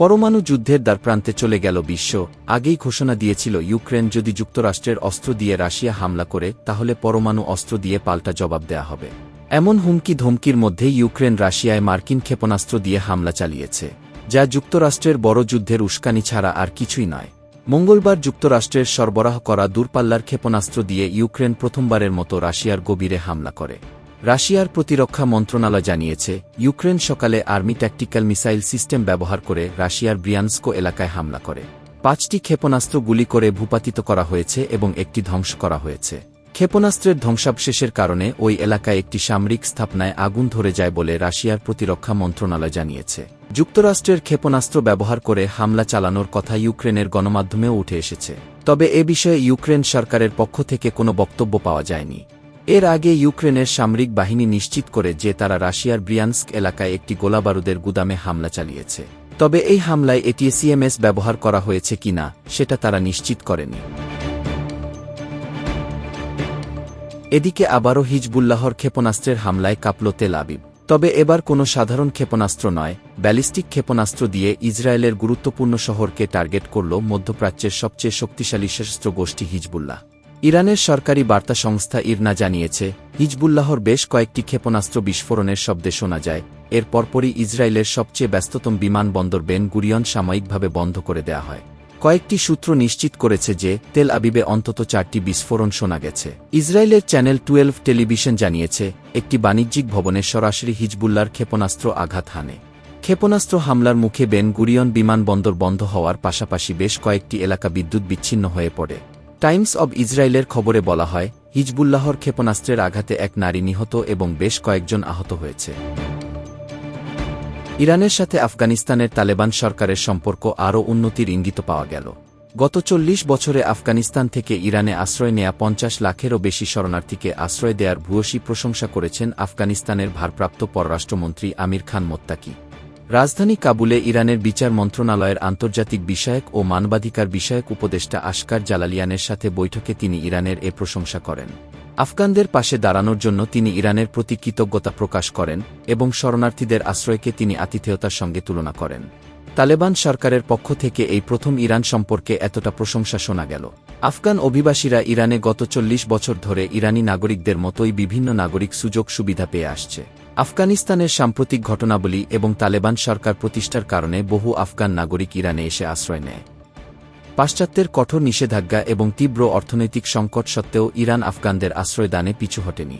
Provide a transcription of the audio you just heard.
পরমাণু যুদ্ধের দ্বারপ্রান্তে চলে গেল বিশ্ব। আগেই ঘোষণা দিয়েছিল ইউক্রেন যদি যুক্তরাষ্ট্রের অস্ত্র দিয়ে রাশিয়া হামলা করে, তাহলে পরমাণু অস্ত্র দিয়ে পাল্টা জবাব দেয়া হবে। এমন হুমকি ধমকির মধ্যেই ইউক্রেন রাশিয়ায় মার্কিন ক্ষেপণাস্ত্র দিয়ে হামলা চালিয়েছে, যা যুক্তরাষ্ট্রের বড় যুদ্ধের উস্কানি ছাড়া আর কিছুই নয়। মঙ্গলবার যুক্তরাষ্ট্রের সরবরাহ করা দূরপাল্লার ক্ষেপণাস্ত্র দিয়ে ইউক্রেন প্রথমবারের মতো রাশিয়ার গভীরে হামলা করে। রাশিয়ার প্রতিরক্ষা মন্ত্রণালয় জানিয়েছে, ইউক্রেন সকালে আর্মি ট্যাকটিক্যাল মিসাইল সিস্টেম ব্যবহার করে রাশিয়ার ব্রিয়ান্স্কো এলাকায় হামলা করে। পাঁচটি ক্ষেপণাস্ত্র গুলি করে ভূপাতিত করা হয়েছে এবং একটি ধ্বংস করা হয়েছে। ক্ষেপণাস্ত্রের ধ্বংসাবশেষের কারণে ওই এলাকায় একটি সামরিক স্থাপনায় আগুন ধরে যায় বলে রাশিয়ার প্রতিরক্ষা মন্ত্রণালয় জানিয়েছে। যুক্তরাষ্ট্রের ক্ষেপণাস্ত্র ব্যবহার করে হামলা চালানোর কথা ইউক্রেনের গণমাধ্যমেও উঠে এসেছে। তবে এ বিষয়ে ইউক্রেন সরকারের পক্ষ থেকে কোনো বক্তব্য পাওয়া যায়নি। এর আগে ইউক্রেনের সামরিক বাহিনী নিশ্চিত করে যে তারা রাশিয়ার ব্রিয়ান্স্ক এলাকায় একটি গোলাবারুদের গুদামে হামলা চালিয়েছে। তবে এই হামলায় এটিএসিএমএস ব্যবহার করা হয়েছে কিনা, সেটা তারা নিশ্চিত করেনি। এদিকে আবারও হিজবুল্লাহর ক্ষেপণাস্ত্রের হামলায় কাঁপল তেল আবিব। তবে এবার কোনো সাধারণ ক্ষেপণাস্ত্র নয়, ব্যালিস্টিক ক্ষেপণাস্ত্র দিয়ে ইসরায়েলের গুরুত্বপূর্ণ শহরকে টার্গেট করল মধ্যপ্রাচ্যের সবচেয়ে শক্তিশালী সশস্ত্র গোষ্ঠী হিজবুল্লাহ। ইরানের সরকারি বার্তা সংস্থা ইরনা জানিয়েছে, হিজবুল্লাহর বেশ কয়েকটি ক্ষেপণাস্ত্র বিস্ফোরণের শব্দে শোনা যায়। এর পরপরই ইসরায়েলের সবচেয়ে ব্যস্ততম বিমানবন্দর বেন গুরিয়ন সাময়িকভাবে বন্ধ করে দেয়া হয়। কয়েকটি সূত্র নিশ্চিত করেছে যে, তেল আবিবে অন্তত চারটি বিস্ফোরণ শোনা গেছে। ইসরায়েলের চ্যানেল টুয়েলভ টেলিভিশন জানিয়েছে, একটি বাণিজ্যিক ভবনে সরাসরি হিজবুল্লার ক্ষেপণাস্ত্র আঘাত হানে। ক্ষেপণাস্ত্র হামলার মুখে বেন গুরিয়ন বিমানবন্দর বন্ধ হওয়ার পাশাপাশি বেশ কয়েকটি এলাকা বিদ্যুৎ বিচ্ছিন্ন হয়ে পড়ে। টাইমস অব ইসরায়েলের খবরে বলা হয়, হিজবুল্লাহর ক্ষেপণাস্ত্রের আঘাতে এক নারী নিহত এবং বেশ কয়েকজন আহত হয়েছে। ইরানের সাথে আফগানিস্তানের তালেবান সরকারের সম্পর্ক আরও উন্নতির ইঙ্গিত পাওয়া গেল। গত চল্লিশ বছরে আফগানিস্তান থেকে ইরানে আশ্রয় নেয়া পঞ্চাশ লাখেরও বেশি শরণার্থীকে আশ্রয় দেয়ার ভূয়সী প্রশংসা করেছেন আফগানিস্তানের ভারপ্রাপ্ত পররাষ্ট্রমন্ত্রী আমির খান মোত্তাকি। রাজধানী কাবুলে ইরানের বিচার মন্ত্রণালয়ের আন্তর্জাতিক বিষয়ক ও মানবাধিকার বিষয়ক উপদেষ্টা আশকার জালালিয়ানের সাথে বৈঠকে তিনি ইরানের এ প্রশংসা করেন। আফগানদের পাশে দাঁড়ানোর জন্য তিনি ইরানের প্রতি কৃতজ্ঞতা প্রকাশ করেন এবং শরণার্থীদের আশ্রয়কে তিনি আতিথেয়তার সঙ্গে তুলনা করেন। তালেবান সরকারের পক্ষ থেকে এই প্রথম ইরান সম্পর্কে এতটা প্রশংসা শোনা গেল। আফগান অভিবাসীরা ইরানে গত চল্লিশ বছর ধরে ইরানি নাগরিকদের মতোই বিভিন্ন নাগরিক সুযোগ সুবিধা পেয়ে আসছে। আফগানিস্তানের সাম্প্রতিক ঘটনাবলী এবং তালেবান সরকার প্রতিষ্ঠার কারণে বহু আফগান নাগরিক ইরানে এসে আশ্রয় নেয়। পাশ্চাত্যের কঠোর নিষেধাজ্ঞা এবং তীব্র অর্থনৈতিক সংকট সত্ত্বেও ইরান আফগানদের আশ্রয়দানে পিছু হটেনি।